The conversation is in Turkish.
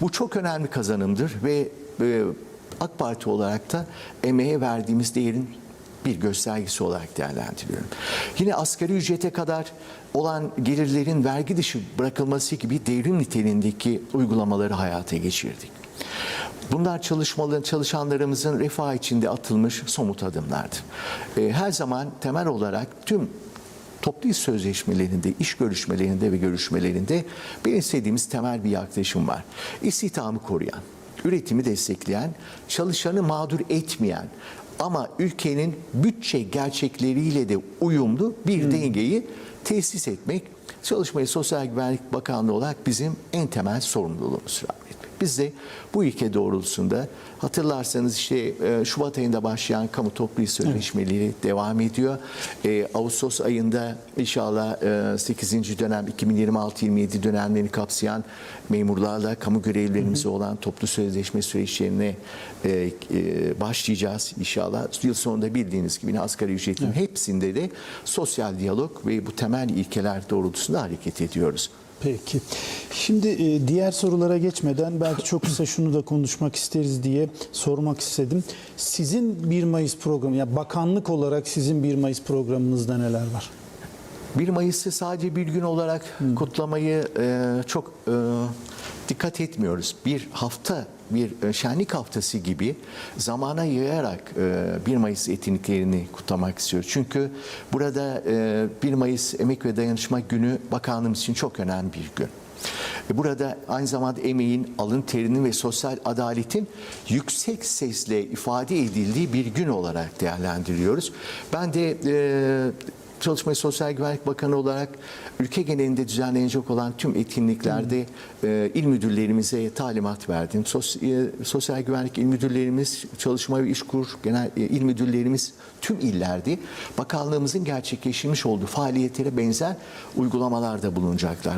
Bu çok önemli kazanımdır ve e, AK Parti olarak da emeğe verdiğimiz değerin bir göstergesi olarak değerlendiriyorum. Yine asgari ücrete kadar olan gelirlerin vergi dışı bırakılması gibi devrim niteliğindeki uygulamaları hayata geçirdik. Bunlar çalışmaların çalışanlarımızın refah içinde atılmış somut adımlardı. E, Her zaman temel olarak tüm toplu iş sözleşmelerinde, iş görüşmelerinde ve görüşmelerinde benimsediğimiz temel bir yaklaşım var. İstihdamı koruyan, üretimi destekleyen, çalışanı mağdur etmeyen ama ülkenin bütçe gerçekleriyle de uyumlu bir dengeyi tesis etmek Çalışma ve Sosyal Güvenlik Bakanlığı olarak bizim en temel sorumluluğumuz. Biz de bu ilke doğrultusunda hatırlarsanız işte e, Şubat ayında başlayan kamu toplu iş sözleşmeleri devam ediyor. E, Ağustos ayında inşallah e, 8. dönem 2026-27 dönemlerini kapsayan memurlarla kamu görevlilerimize olan toplu sözleşme süreçlerine e, e, başlayacağız inşallah. Yıl sonunda bildiğiniz gibi asgari ücretin hepsinde de sosyal diyalog ve bu temel ilkeler doğrultusunda hareket ediyoruz. Peki. Şimdi e, diğer sorulara geçmeden belki çok kısa şunu da konuşmak isteriz diye sormak istedim. Sizin 1 Mayıs programı, ya bakanlık olarak sizin 1 Mayıs programınızda neler var? 1 Mayıs'ı sadece bir gün olarak kutlamayı e, çok e, dikkat etmiyoruz. Bir hafta, bir e, şenlik haftası gibi zamana yayarak e, 1 Mayıs etkinliklerini kutlamak istiyoruz. Çünkü burada e, 1 Mayıs Emek ve Dayanışma Günü bakanlığımız için çok önemli bir gün. E, Burada aynı zamanda emeğin, alın terinin ve sosyal adaletin yüksek sesle ifade edildiği bir gün olarak değerlendiriyoruz. Ben de e, Çalışma ve Sosyal Güvenlik Bakanı olarak ülke genelinde düzenlenecek olan tüm etkinliklerde e, il müdürlerimize talimat verdim. Sos, e, sosyal güvenlik il müdürlerimiz, çalışma ve işkur genel e, il müdürlerimiz tüm illerde bakanlığımızın gerçekleştirmiş olduğu faaliyetlere benzer uygulamalarda bulunacaklar.